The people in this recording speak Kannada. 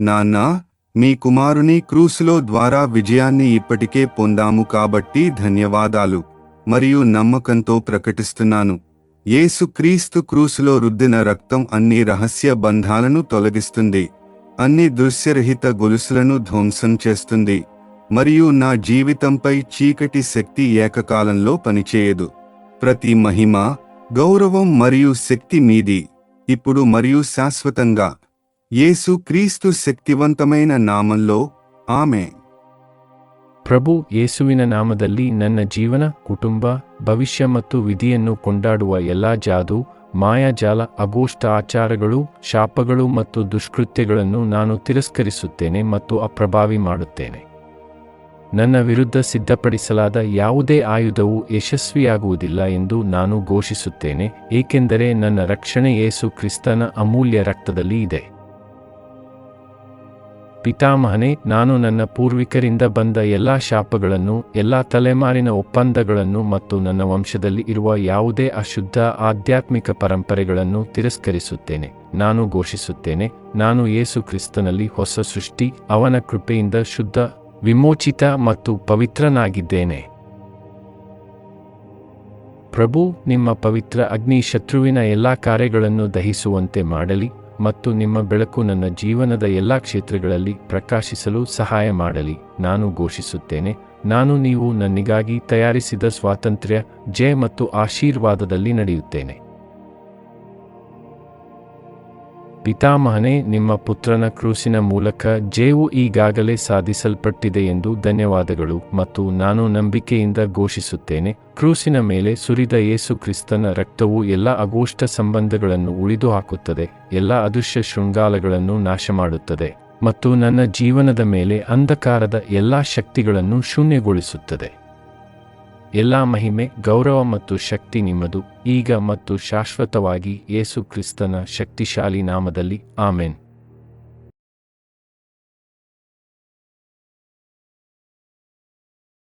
నాన్నా మీ కుమారుని క్రూసులో ద్వారా విజయాన్ని ఇప్పటికే పొందాము కాబట్టి ధన్యవాదాలు. మరియు నమ్మకంతో ప్రకటిస్తున్నాను. యేసు క్రీస్తు క్రూసులో రుద్దిన రక్తం అన్ని రహస్య బంధాలను తొలగిస్తుంది. అన్ని దృశ్యరహిత గొలుసులను ధ్వంసం చేస్తుంది. మరియు నా జీవితంపై చీకటి శక్తి ఏకకాలంలో పనిచేయదు. ప్రతి మహిమ గౌరవం మరియు శక్తి మీది. ఇప్పుడు మరియు శాశ్వతంగా యేసు క్రీస్తు శక్తివంతమైన నామంలో ఆమె ಪ್ರಭು ಯೇಸುವಿನ ನಾಮದಲ್ಲಿ ನನ್ನ ಜೀವನ ಕುಟುಂಬ ಭವಿಷ್ಯ ಮತ್ತು ವಿಧಿಯನ್ನು ಕೊಂಡಾಡುವ ಎಲ್ಲಾ ಜಾದು ಮಾಯಾಜಾಲ ಅಗೋಷ್ಟ ಆಚಾರಗಳು ಶಾಪಗಳು ಮತ್ತು ದುಷ್ಕೃತ್ಯಗಳನ್ನು ನಾನು ತಿರಸ್ಕರಿಸುತ್ತೇನೆ ಮತ್ತು ಅಪ್ರಭಾವಿ ಮಾಡುತ್ತೇನೆ ನನ್ನ ವಿರುದ್ಧ ಸಿದ್ಧಪಡಿಸಲಾದ ಯಾವುದೇ ಆಯುಧವು ಯಶಸ್ವಿಯಾಗುವುದಿಲ್ಲ ಎಂದು ನಾನು ಘೋಷಿಸುತ್ತೇನೆ ಏಕೆಂದರೆ ನನ್ನ ರಕ್ಷಣೆ ಯೇಸು ಕ್ರಿಸ್ತನ ಅಮೂಲ್ಯ ರಕ್ತದಲ್ಲಿ ಇದೆ ಪಿತಾಮಹನೇ, ನಾನು ನನ್ನ ಪೂರ್ವಿಕರಿಂದ ಬಂದ ಎಲ್ಲಾ ಶಾಪಗಳನ್ನು, ಎಲ್ಲಾ ತಲೆಮಾರಿನ ಒಪ್ಪಂದಗಳನ್ನು ಮತ್ತು ನನ್ನ ವಂಶದಲ್ಲಿ ಇರುವ ಯಾವುದೇ ಅಶುದ್ಧ ಆಧ್ಯಾತ್ಮಿಕ ಪರಂಪರೆಗಳನ್ನು ತಿರಸ್ಕರಿಸುತ್ತೇನೆ. ನಾನು ಘೋಷಿಸುತ್ತೇನೆ, ನಾನು ಯೇಸು ಕ್ರಿಸ್ತನಲ್ಲಿ ಹೊಸ ಸೃಷ್ಟಿ, ಅವನ ಕೃಪೆಯಿಂದ ಶುದ್ಧ, ವಿಮೋಚಿತ ಮತ್ತು ಪವಿತ್ರನಾಗಿದ್ದೇನೆ. ಪ್ರಭು, ನಿಮ್ಮ ಪವಿತ್ರ ಅಗ್ನಿ ಶತ್ರುವಿನ ಎಲ್ಲಾ ಕಾರ್ಯಗಳನ್ನು ದಹಿಸುವಂತೆ ಮಾಡಲಿ. ಮತ್ತು ನಿಮ್ಮ ಬೆಳಕು ನನ್ನ ಜೀವನದ ಎಲ್ಲಾ ಕ್ಷೇತ್ರಗಳಲ್ಲಿ ಪ್ರಕಾಶಿಸಲು ಸಹಾಯ ಮಾಡಲಿ. ನಾನು ಘೋಷಿಸುತ್ತೇನೆ, ನಾನು ನೀವು ನನ್ನಿಗಾಗಿ ತಯಾರಿಸಿದ ಸ್ವಾತಂತ್ರ್ಯ, ಜಯ ಮತ್ತು ಆಶೀರ್ವಾದದಲ್ಲಿ ನಡೆಯುತ್ತೇನೆ. ಪಿತಾಮಹನೇ, ನಿಮ್ಮ ಪುತ್ರನ ಕ್ರೂಸಿನ ಮೂಲಕ ಜೇವು ಈಗಾಗಲೇ ಸಾಧಿಸಲ್ಪಟ್ಟಿದೆ ಎಂದು ಧನ್ಯವಾದಗಳು ಮತ್ತು ನಾನು ನಂಬಿಕೆಯಿಂದ ಘೋಷಿಸುತ್ತೇನೆ. ಕ್ರೂಸಿನ ಮೇಲೆ ಸುರಿದ ಯೇಸು ಕ್ರಿಸ್ತನ ರಕ್ತವು ಎಲ್ಲ ಅಗೋಷ್ಟ ಸಂಬಂಧಗಳನ್ನು ಉಳಿದು ಹಾಕುತ್ತದೆ ಎಲ್ಲ ಅದೃಶ್ಯ ಶೃಂಗಾಲಗಳನ್ನು ನಾಶ ಮಾಡುತ್ತದೆ ಮತ್ತು ನನ್ನ ಜೀವನದ ಮೇಲೆ ಅಂಧಕಾರದ ಎಲ್ಲಾ ಶಕ್ತಿಗಳನ್ನು ಶೂನ್ಯಗೊಳಿಸುತ್ತದೆ. ಎಲ್ಲ ಮಹಿಮೆ ಗೌರವ ಮತ್ತು ಶಕ್ತಿ ನಿಮ್ಮದು. ಈಗ ಮತ್ತು ಶಾಶ್ವತವಾಗಿ ಯೇಸು ಕ್ರಿಸ್ತನ ಶಕ್ತಿಶಾಲಿ ನಾಮದಲ್ಲಿ. ಆಮೆನ್.